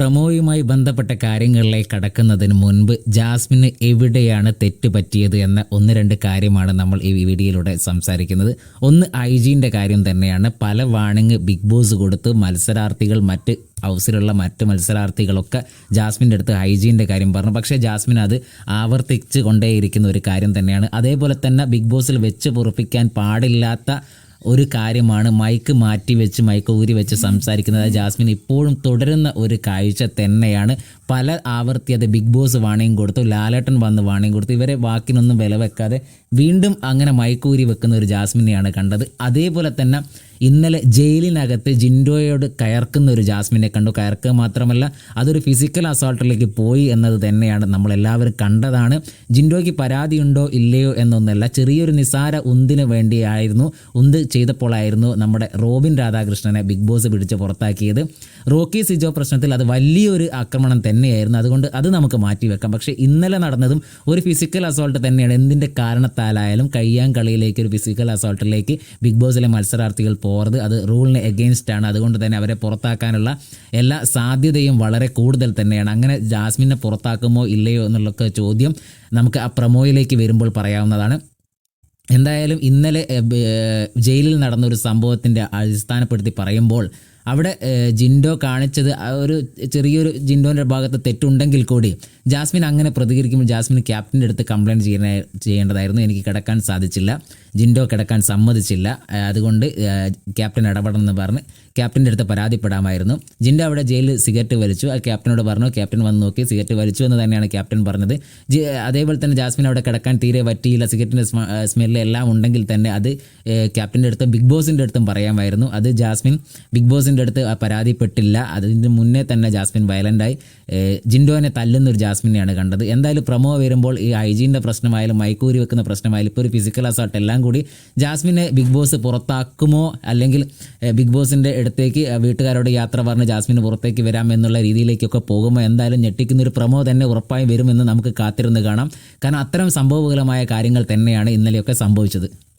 പ്രമോയുമായി ബന്ധപ്പെട്ട കാര്യങ്ങളിലേക്ക് കടക്കുന്നതിന് മുൻപ് ജാസ്മിന് എവിടെയാണ് തെറ്റ് പറ്റിയത് എന്ന ഒന്ന് രണ്ട് കാര്യമാണ് നമ്മൾ ഈ വീഡിയോയിലൂടെ സംസാരിക്കുന്നത്. ഒന്ന് ഐജീന്റെ കാര്യം തന്നെയാണ്. പല വാണിങ് ബിഗ് ബോസ് കൊടുത്ത് മത്സരാർത്ഥികൾ മറ്റ് ഹൗസിലുള്ള മറ്റ് മത്സരാർത്ഥികളൊക്കെ ജാസ്മിന്റെ അടുത്ത് ഹൈജീന്റെ കാര്യം പറഞ്ഞു. പക്ഷേ ജാസ്മിൻ അത് ആവർത്തിച്ച് കൊണ്ടേയിരിക്കുന്ന ഒരു കാര്യം തന്നെയാണ്. അതേപോലെ തന്നെ ബിഗ് ബോസിൽ വെച്ച് പൊറപ്പിക്കാൻ പാടില്ലാത്ത ഒരു കാര്യമാണ് മൈക്ക് മാറ്റി വെച്ച് മൈക്ക് ഊരി വെച്ച് സംസാരിക്കുന്നത്. ജാസ്മിൻ ഇപ്പോഴും തുടരുന്ന ഒരു കാഴ്ച തന്നെയാണ്. പല ആവർത്തി അത് ബിഗ് ബോസ് വാണിയും കൊടുത്തു ലാലേട്ടൻ വന്ന് വാണിയും കൊടുത്തു. ഇവരെ വാക്കിനൊന്നും വില വെക്കാതെ വീണ്ടും അങ്ങനെ മയക്കൂരി വെക്കുന്ന ഒരു ജാസ്മിനെയാണ് കണ്ടത്. അതേപോലെ തന്നെ ഇന്നലെ ജയിലിനകത്ത് ജിൻഡോയോട് കയർക്കുന്ന ഒരു ജാസ്മിനെ കണ്ടു. കയർക്കുക മാത്രമല്ല അതൊരു ഫിസിക്കൽ അസോൾട്ടിലേക്ക് പോയി എന്നത് തന്നെയാണ് നമ്മളെല്ലാവരും കണ്ടതാണ്. ജിൻഡോയ്ക്ക് പരാതിയുണ്ടോ ഇല്ലയോ എന്നൊന്നല്ല ചെറിയൊരു നിസാര ഉന്തിന് വേണ്ടിയായിരുന്നു ഉന്ത് ചെയ്തപ്പോഴായിരുന്നു നമ്മുടെ റോബിൻ രാധാകൃഷ്ണനെ ബിഗ് ബോസ് പിടിച്ച് പുറത്താക്കിയത്. റോക്കി സിജോ പ്രശ്നത്തിൽ അത് വലിയൊരു ആക്രമണം തന്നെയായിരുന്നു. അതുകൊണ്ട് അത് നമുക്ക് മാറ്റിവെക്കാം. പക്ഷേ ഇന്നലെ നടന്നതും ഒരു ഫിസിക്കൽ അസോൾട്ട് തന്നെയാണ്. എന്തിന്റെ കാരണത്താലായാലും കഴിയാൻ കളിയിലേക്ക് ഒരു ഫിസിക്കൽ അസോൾട്ടിലേക്ക് ബിഗ് ബോസിലെ മത്സരാർത്ഥികൾ പോകരുത് അത് റൂളിന് എഗെയിൻസ്റ്റ് ആണ്. അതുകൊണ്ട് തന്നെ അവരെ പുറത്താക്കാനുള്ള എല്ലാ സാധ്യതയും വളരെ കൂടുതൽ തന്നെയാണ്. അങ്ങനെ ജാസ്മിനെ പുറത്താക്കുമോ ഇല്ലയോ എന്നുള്ളൊക്കെ ചോദ്യം നമുക്ക് ആ പ്രമോയിലേക്ക് വരുമ്പോൾ പറയാവുന്നതാണ്. എന്തായാലും ഇന്നലെ ജയിലിൽ നടന്ന ഒരു സംഭവത്തിന്റെ അടിസ്ഥാനപ്പെടുത്തി പറയുമ്പോൾ അവിടെ ജിൻഡോ കാണിച്ചത് ഒരു ചെറിയൊരു ജിൻഡോന്റെ ഭാഗത്ത് തെറ്റുണ്ടെങ്കിൽ കൂടി ജാസ്മിൻ അങ്ങനെ പ്രതികരിക്കുമ്പോൾ ജാസ്മിൻ ക്യാപ്റ്റന്റെ അടുത്ത് കംപ്ലയിന്റ് ചെയ്യാൻ ചെയ്യേണ്ടതായിരുന്നു. എനിക്ക് കിടക്കാൻ സാധിച്ചില്ല. ജിൻഡോ കിടക്കാൻ സമ്മതിച്ചില്ല. അതുകൊണ്ട് ക്യാപ്റ്റൻ ഇടപെടണമെന്ന് പറഞ്ഞ് ക്യാപ്റ്റന്റെ അടുത്ത് പരാതിപ്പെടാമായിരുന്നു. ജിന്റെ അവിടെ ജയിലിൽ സിഗരറ്റ് വലിച്ചു. ആ ക്യാപ്റ്റനോട് പറഞ്ഞു. ക്യാപ്റ്റൻ വന്ന് നോക്കി സിഗരറ്റ് വലിച്ചു എന്ന് തന്നെയാണ് ക്യാപ്റ്റൻ പറഞ്ഞത്. അതേപോലെ തന്നെ ജാസ്മിൻ അവിടെ കിടക്കാൻ തീരെ പറ്റിയില്ല. സിഗരറ്റിന്റെ സ്മെല്ല് എല്ലാം ഉണ്ടെങ്കിൽ തന്നെ അത് ക്യാപ്റ്റന്റെ അടുത്ത് ബിഗ് ബോസിന്റെ അടുത്തും പറയാമായിരുന്നു. അത് ജാസ്മിൻ ബിഗ് ബോസിന്റെ അടുത്ത് പരാതിപ്പെട്ടില്ല. അതിന് മുന്നേ തന്നെ ജാസ്മിൻ വയലന്റായി. ജിൻഡോനെ തല്ലുന്ന ഒരു ജാസ്മിനെയാണ് കണ്ടത്. എന്തായാലും പ്രമോ വരുമ്പോൾ ഈ ഹൈജീന്റെ പ്രശ്നമായാലും മൈക്കൂരി വെക്കുന്ന പ്രശ്നമായാലും ഇപ്പോൾ ഒരു ഫിസിക്കൽ അസോട്ട് എല്ലാം കൂടി ജാസ്മിനെ ബിഗ് ബോസ് പുറത്താക്കുമോ? അല്ലെങ്കിൽ ബിഗ് ബോസിന്റെ അടുത്തേക്ക് ആ, വീട്ടുകാരോട് യാത്ര പറഞ്ഞ് ജാസ്മിന് പുറത്തേക്ക് വരാം എന്നുള്ള രീതിയിലേക്കൊക്കെ പോകുമ്പോൾ എന്തായാലും ഞെട്ടിക്കുന്ന ഒരു പ്രമോ തന്നെ ഉറപ്പായും വരുമെന്ന് നമുക്ക് കാത്തിരുന്ന് കാണാം. കാരണം അത്തരം സംഭവകരമായ കാര്യങ്ങൾ തന്നെയാണ് ഇന്നലെയൊക്കെ സംഭവിച്ചത്.